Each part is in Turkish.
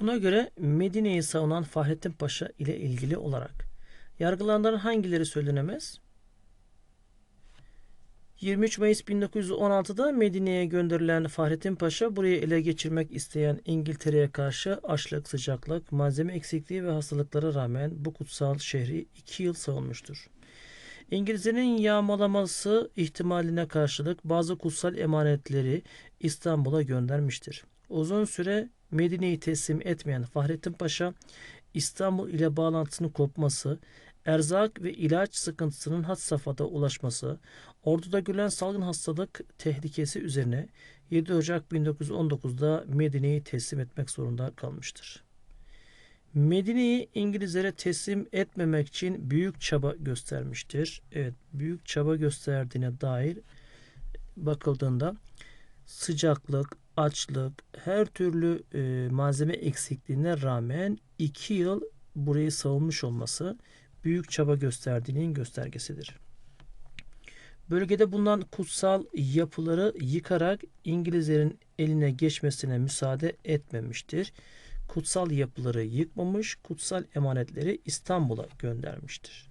Buna göre Medine'yi savunan Fahrettin Paşa ile ilgili olarak yargılananların hangileri söylenemez? 23 Mayıs 1916'da Medine'ye gönderilen Fahrettin Paşa burayı ele geçirmek isteyen İngiltere'ye karşı açlık, sıcaklık, malzeme eksikliği ve hastalıklara rağmen bu kutsal şehri 2 yıl savunmuştur. İngilizlerin yağmalaması ihtimaline karşılık bazı kutsal emanetleri İstanbul'a göndermiştir. Uzun süre Medine'yi teslim etmeyen Fahrettin Paşa, İstanbul ile bağlantısının kopması, erzak ve ilaç sıkıntısının had safhada ulaşması, orduda görülen salgın hastalık tehlikesi üzerine 7 Ocak 1919'da Medine'yi teslim etmek zorunda kalmıştır. Medine'yi İngilizlere teslim etmemek için büyük çaba göstermiştir. Evet, büyük çaba gösterdiğine dair bakıldığında sıcaklık, açlık, her türlü e, malzeme eksikliğine rağmen 2 yıl burayı savunmuş olması büyük çaba gösterdiğinin göstergesidir. Bölgede bulunan kutsal yapıları yıkarak İngilizlerin eline geçmesine müsaade etmemiştir. Kutsal yapıları yıkmamış, kutsal emanetleri İstanbul'a göndermiştir.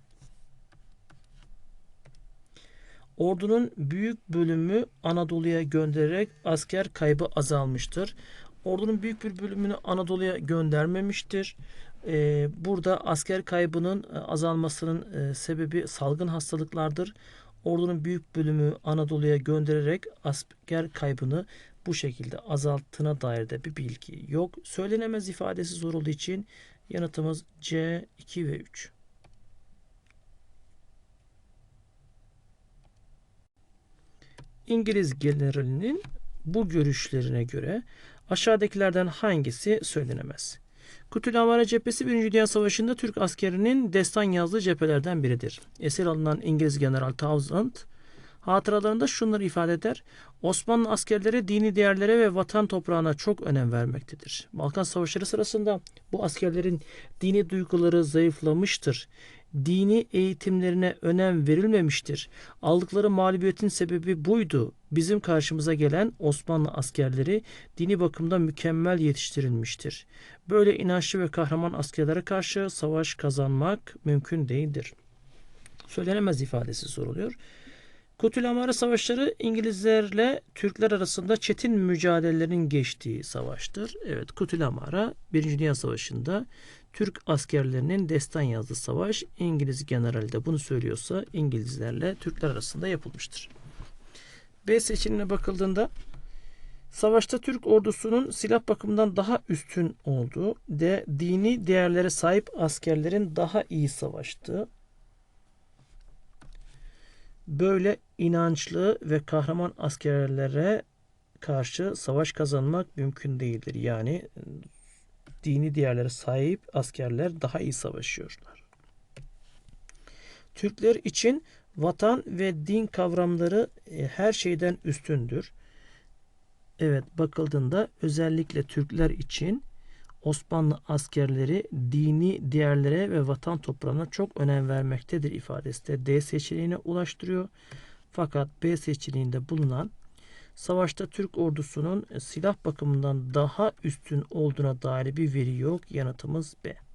Ordunun büyük bölümü Anadolu'ya göndererek asker kaybı azalmıştır. Ordunun büyük bir bölümünü Anadolu'ya göndermemiştir. Ee, burada asker kaybının e, azalmasının e, sebebi salgın hastalıklardır. Ordunun büyük bölümü Anadolu'ya göndererek asker kaybını bu şekilde azalttığına dair de bir bilgi yok. Söylenemez ifadesi zor olduğu için yanıtımız C 2 ve 3. İngiliz generalinin bu görüşlerine göre aşağıdakilerden hangisi söylenemez? Kutluamara cephesi 1. Dünya Savaşı'nda Türk askerinin destan yazdığı cephelerden biridir. Esir alınan İngiliz General Townsend hatıralarında şunları ifade eder. Osmanlı askerleri dini değerlere ve vatan toprağına çok önem vermektedir. Balkan Savaşları sırasında bu askerlerin dini duyguları zayıflamıştır dini eğitimlerine önem verilmemiştir. Aldıkları mağlubiyetin sebebi buydu. Bizim karşımıza gelen Osmanlı askerleri dini bakımda mükemmel yetiştirilmiştir. Böyle inançlı ve kahraman askerlere karşı savaş kazanmak mümkün değildir. Söylenemez ifadesi soruluyor. Kutluamara Savaşları İngilizlerle Türkler arasında çetin mücadelelerin geçtiği savaştır. Evet Kutluamara 1. Dünya Savaşı'nda Türk askerlerinin destan yazdığı savaş İngiliz generali de bunu söylüyorsa İngilizlerle Türkler arasında yapılmıştır. B seçeneğine bakıldığında savaşta Türk ordusunun silah bakımından daha üstün olduğu de dini değerlere sahip askerlerin daha iyi savaştığı böyle inançlı ve kahraman askerlere karşı savaş kazanmak mümkün değildir. Yani dini değerlere sahip askerler daha iyi savaşıyorlar. Türkler için vatan ve din kavramları e, her şeyden üstündür. Evet bakıldığında özellikle Türkler için Osmanlı askerleri dini değerlere ve vatan toprağına çok önem vermektedir ifadesi de D seçeneğine ulaştırıyor. Fakat B seçeneğinde bulunan savaşta Türk ordusunun silah bakımından daha üstün olduğuna dair bir veri yok. Yanıtımız B.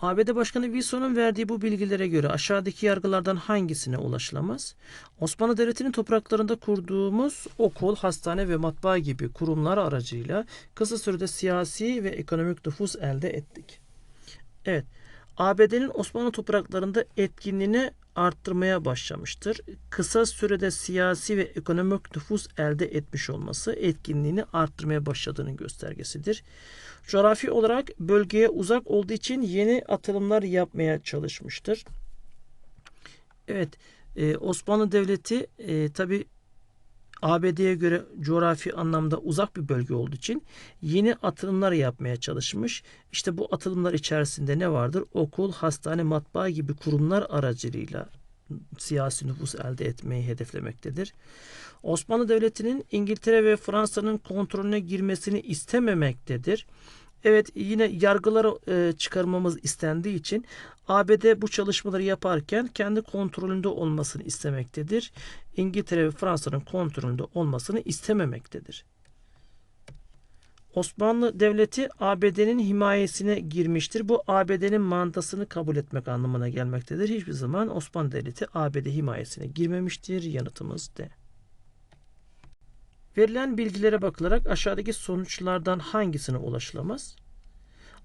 ABD Başkanı Wilson'un verdiği bu bilgilere göre aşağıdaki yargılardan hangisine ulaşılamaz? Osmanlı Devleti'nin topraklarında kurduğumuz okul, hastane ve matbaa gibi kurumlar aracıyla kısa sürede siyasi ve ekonomik nüfus elde ettik. Evet, ABD'nin Osmanlı topraklarında etkinliğini arttırmaya başlamıştır. Kısa sürede siyasi ve ekonomik nüfus elde etmiş olması etkinliğini arttırmaya başladığının göstergesidir. Coğrafi olarak bölgeye uzak olduğu için yeni atılımlar yapmaya çalışmıştır. Evet, e, Osmanlı Devleti e, tabi ABD'ye göre coğrafi anlamda uzak bir bölge olduğu için yeni atılımlar yapmaya çalışmış. İşte bu atılımlar içerisinde ne vardır? Okul, hastane, matbaa gibi kurumlar aracılığıyla siyasi nüfus elde etmeyi hedeflemektedir. Osmanlı Devleti'nin İngiltere ve Fransa'nın kontrolüne girmesini istememektedir. Evet yine yargıları e, çıkarmamız istendiği için ABD bu çalışmaları yaparken kendi kontrolünde olmasını istemektedir. İngiltere ve Fransa'nın kontrolünde olmasını istememektedir. Osmanlı Devleti ABD'nin himayesine girmiştir. Bu ABD'nin mandasını kabul etmek anlamına gelmektedir. Hiçbir zaman Osmanlı Devleti ABD himayesine girmemiştir. Yanıtımız D. Verilen bilgilere bakılarak aşağıdaki sonuçlardan hangisine ulaşılamaz?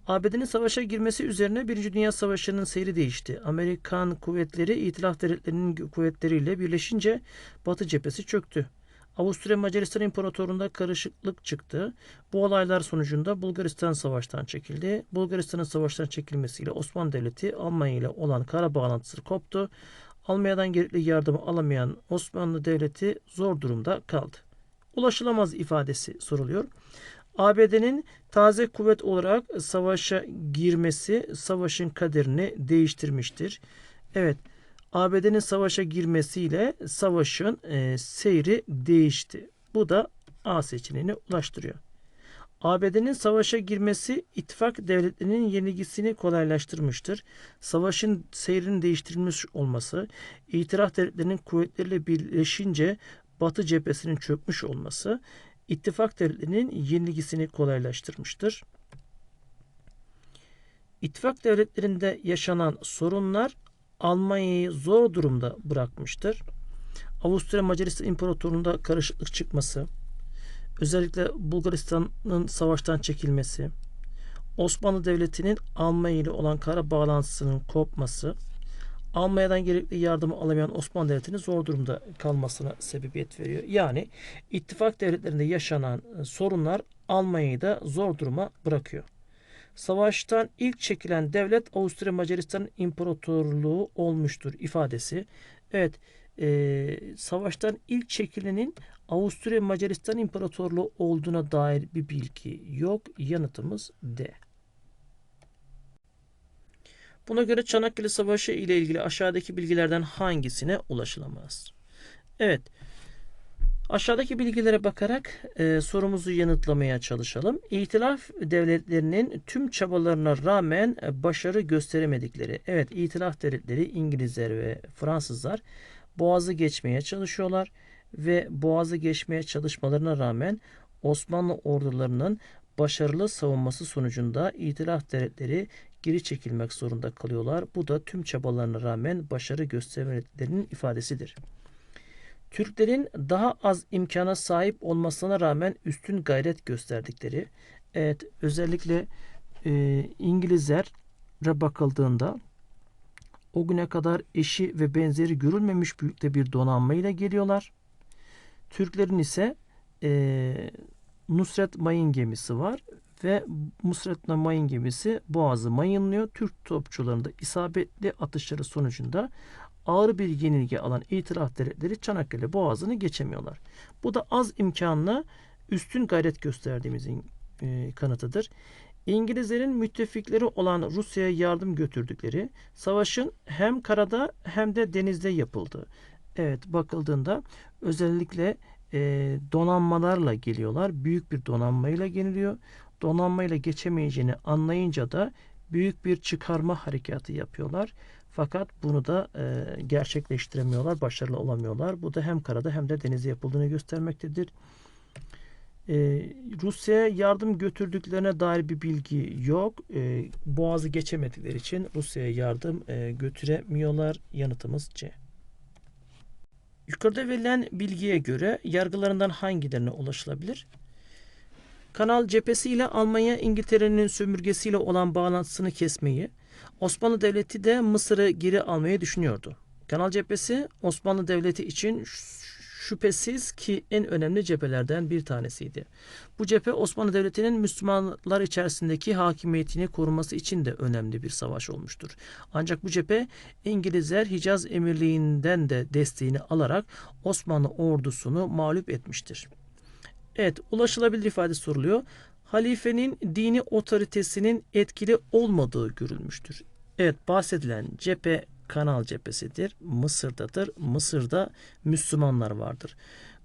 ABD'nin savaşa girmesi üzerine Birinci Dünya Savaşı'nın seyri değişti. Amerikan kuvvetleri İtilaf Devletleri'nin kuvvetleriyle birleşince Batı cephesi çöktü. Avusturya Macaristan İmparatorluğu'nda karışıklık çıktı. Bu olaylar sonucunda Bulgaristan savaştan çekildi. Bulgaristan'ın savaştan çekilmesiyle Osmanlı Devleti Almanya ile olan kara bağlantısı koptu. Almanya'dan gerekli yardımı alamayan Osmanlı Devleti zor durumda kaldı. Ulaşılamaz ifadesi soruluyor. ABD'nin taze kuvvet olarak savaşa girmesi savaşın kaderini değiştirmiştir. Evet, ABD'nin savaşa girmesiyle savaşın e, seyri değişti. Bu da A seçeneğine ulaştırıyor. ABD'nin savaşa girmesi ittifak devletlerinin yenilgisini kolaylaştırmıştır. Savaşın seyrinin değiştirilmiş olması, itiraf devletlerinin kuvvetleriyle birleşince Batı cephesinin çökmüş olması, ittifak devletlerinin yenilgisini kolaylaştırmıştır. İttifak devletlerinde yaşanan sorunlar Almanya'yı zor durumda bırakmıştır. Avusturya Macaristan İmparatorluğu'nda karışıklık çıkması, özellikle Bulgaristan'ın savaştan çekilmesi, Osmanlı Devleti'nin Almanya ile olan kara bağlantısının kopması, Almanya'dan gerekli yardımı alamayan Osmanlı Devleti'nin zor durumda kalmasına sebebiyet veriyor. Yani ittifak devletlerinde yaşanan sorunlar Almanya'yı da zor duruma bırakıyor. Savaştan ilk çekilen devlet Avusturya Macaristan İmparatorluğu olmuştur ifadesi. Evet, e, savaştan ilk çekilenin Avusturya Macaristan İmparatorluğu olduğuna dair bir bilgi yok. Yanıtımız D. Buna göre Çanakkale Savaşı ile ilgili aşağıdaki bilgilerden hangisine ulaşılamaz? Evet. Aşağıdaki bilgilere bakarak e, sorumuzu yanıtlamaya çalışalım. İtilaf devletlerinin tüm çabalarına rağmen e, başarı gösteremedikleri. Evet, İtilaf devletleri İngilizler ve Fransızlar Boğaz'ı geçmeye çalışıyorlar ve Boğaz'ı geçmeye çalışmalarına rağmen Osmanlı ordularının başarılı savunması sonucunda İtilaf devletleri geri çekilmek zorunda kalıyorlar. Bu da tüm çabalarına rağmen başarı göstermelerinin ifadesidir. Türklerin daha az imkana sahip olmasına rağmen üstün gayret gösterdikleri, evet özellikle e, İngilizlere bakıldığında o güne kadar eşi ve benzeri görülmemiş büyükte bir donanmayla geliyorlar. Türklerin ise e, Nusret Mayın gemisi var ve Nusret Mayın gemisi Boğaz'ı mayınlıyor. Türk topçularında isabetli atışları sonucunda ağır bir yenilgi alan itiraf devletleri Çanakkale Boğazı'nı geçemiyorlar. Bu da az imkanla üstün gayret gösterdiğimizin e, kanıtıdır. İngilizlerin müttefikleri olan Rusya'ya yardım götürdükleri savaşın hem karada hem de denizde yapıldı. Evet bakıldığında özellikle e, donanmalarla geliyorlar. Büyük bir donanmayla geliniyor. Donanmayla geçemeyeceğini anlayınca da büyük bir çıkarma harekatı yapıyorlar. Fakat bunu da e, gerçekleştiremiyorlar, başarılı olamıyorlar. Bu da hem karada hem de denizde yapıldığını göstermektedir. E, Rusya'ya yardım götürdüklerine dair bir bilgi yok. E, boğazı geçemedikleri için Rusya'ya yardım e, götüremiyorlar. Yanıtımız C. Yukarıda verilen bilgiye göre yargılarından hangilerine ulaşılabilir? Kanal cephesiyle Almanya İngiltere'nin sömürgesiyle olan bağlantısını kesmeyi, Osmanlı Devleti de Mısır'ı geri almayı düşünüyordu. Kanal cephesi Osmanlı Devleti için şüphesiz ki en önemli cephelerden bir tanesiydi. Bu cephe Osmanlı Devleti'nin Müslümanlar içerisindeki hakimiyetini koruması için de önemli bir savaş olmuştur. Ancak bu cephe İngilizler Hicaz Emirliği'nden de desteğini alarak Osmanlı ordusunu mağlup etmiştir. Evet, ulaşılabilir ifade soruluyor. Halifenin dini otoritesinin etkili olmadığı görülmüştür. Evet, bahsedilen cephe kanal cephesidir. Mısır'dadır. Mısır'da Müslümanlar vardır.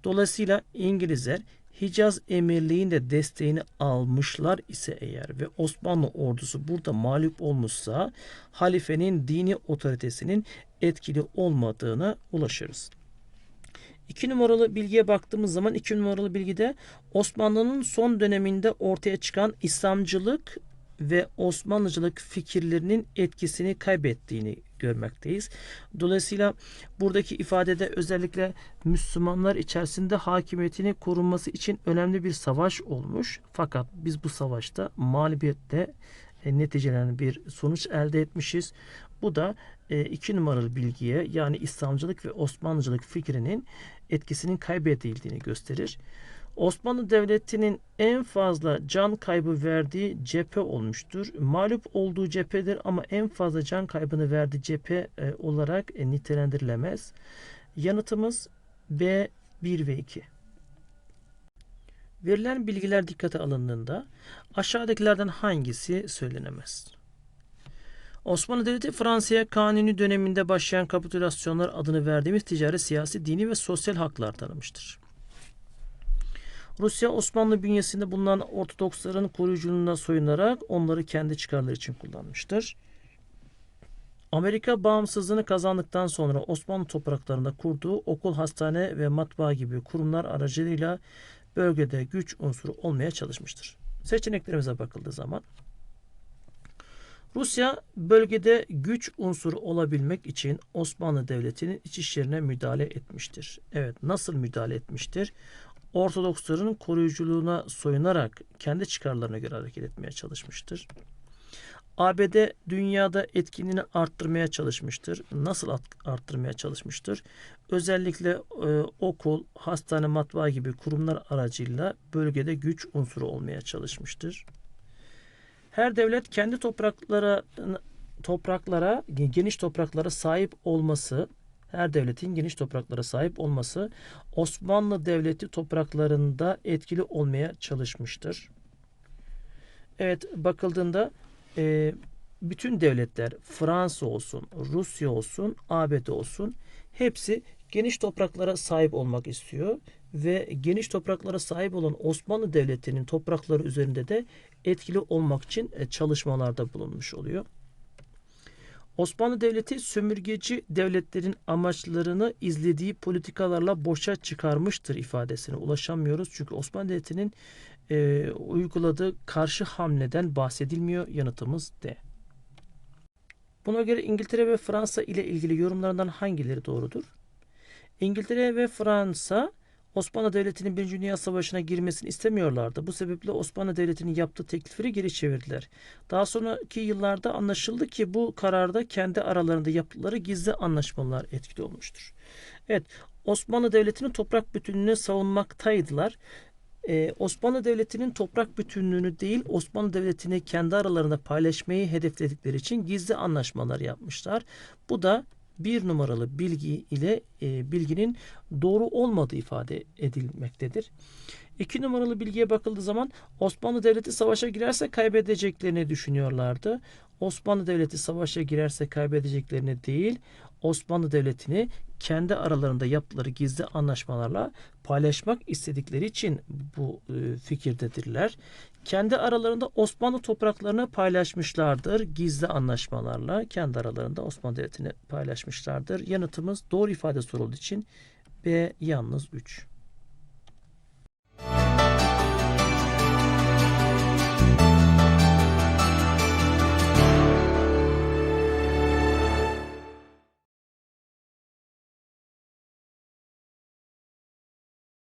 Dolayısıyla İngilizler Hicaz Emirliği'nde desteğini almışlar ise eğer ve Osmanlı ordusu burada mağlup olmuşsa halifenin dini otoritesinin etkili olmadığına ulaşırız. İki numaralı bilgiye baktığımız zaman iki numaralı bilgide Osmanlı'nın son döneminde ortaya çıkan İslamcılık ve Osmanlıcılık fikirlerinin etkisini kaybettiğini görmekteyiz. Dolayısıyla buradaki ifadede özellikle Müslümanlar içerisinde hakimiyetini korunması için önemli bir savaş olmuş. Fakat biz bu savaşta mağlubiyetle e, neticelenen bir sonuç elde etmişiz. Bu da e, iki numaralı bilgiye yani İslamcılık ve Osmanlıcılık fikrinin etkisinin kaybedildiğini gösterir. Osmanlı Devleti'nin en fazla can kaybı verdiği cephe olmuştur. Mağlup olduğu cephedir ama en fazla can kaybını verdiği cephe e, olarak e, nitelendirilemez. Yanıtımız B 1 ve 2. Verilen bilgiler dikkate alındığında aşağıdakilerden hangisi söylenemez? Osmanlı Devleti Fransa'ya Kanuni döneminde başlayan kapitülasyonlar adını verdiğimiz ticari, siyasi, dini ve sosyal haklar tanımıştır. Rusya Osmanlı bünyesinde bulunan Ortodoksların koruyuculuğuna soyunarak onları kendi çıkarları için kullanmıştır. Amerika bağımsızlığını kazandıktan sonra Osmanlı topraklarında kurduğu okul, hastane ve matbaa gibi kurumlar aracılığıyla bölgede güç unsuru olmaya çalışmıştır. Seçeneklerimize bakıldığı zaman Rusya bölgede güç unsuru olabilmek için Osmanlı Devleti'nin iç işlerine müdahale etmiştir. Evet nasıl müdahale etmiştir? Ortodoksların koruyuculuğuna soyunarak kendi çıkarlarına göre hareket etmeye çalışmıştır. ABD dünyada etkinliğini arttırmaya çalışmıştır. Nasıl arttırmaya çalışmıştır? Özellikle e, okul, hastane, matbaa gibi kurumlar aracıyla bölgede güç unsuru olmaya çalışmıştır. Her devlet kendi topraklara topraklara geniş topraklara sahip olması her devletin geniş topraklara sahip olması Osmanlı Devleti topraklarında etkili olmaya çalışmıştır. Evet bakıldığında e, bütün devletler Fransa olsun, Rusya olsun, ABD olsun hepsi geniş topraklara sahip olmak istiyor ve geniş topraklara sahip olan Osmanlı Devleti'nin toprakları üzerinde de etkili olmak için e, çalışmalarda bulunmuş oluyor. Osmanlı Devleti sömürgeci devletlerin amaçlarını izlediği politikalarla boşa çıkarmıştır ifadesine ulaşamıyoruz. Çünkü Osmanlı Devleti'nin e, uyguladığı karşı hamleden bahsedilmiyor. Yanıtımız D. Buna göre İngiltere ve Fransa ile ilgili yorumlarından hangileri doğrudur? İngiltere ve Fransa Osmanlı Devleti'nin 1. Dünya Savaşı'na girmesini istemiyorlardı. Bu sebeple Osmanlı Devleti'nin yaptığı teklifleri geri çevirdiler. Daha sonraki yıllarda anlaşıldı ki bu kararda kendi aralarında yaptıkları gizli anlaşmalar etkili olmuştur. Evet, Osmanlı Devleti'nin toprak bütünlüğünü savunmaktaydılar. Ee, Osmanlı Devleti'nin toprak bütünlüğünü değil Osmanlı Devleti'ni kendi aralarında paylaşmayı hedefledikleri için gizli anlaşmalar yapmışlar. Bu da bir numaralı bilgi ile e, bilginin doğru olmadığı ifade edilmektedir. İki numaralı bilgiye bakıldığı zaman Osmanlı Devleti savaşa girerse kaybedeceklerini düşünüyorlardı. Osmanlı Devleti savaşa girerse kaybedeceklerini değil, Osmanlı Devleti'ni kendi aralarında yaptıkları gizli anlaşmalarla paylaşmak istedikleri için bu e, fikirdedirler. Kendi aralarında Osmanlı topraklarını paylaşmışlardır. Gizli anlaşmalarla kendi aralarında Osmanlı Devleti'ni paylaşmışlardır. Yanıtımız doğru ifade sorulduğu için B yalnız 3.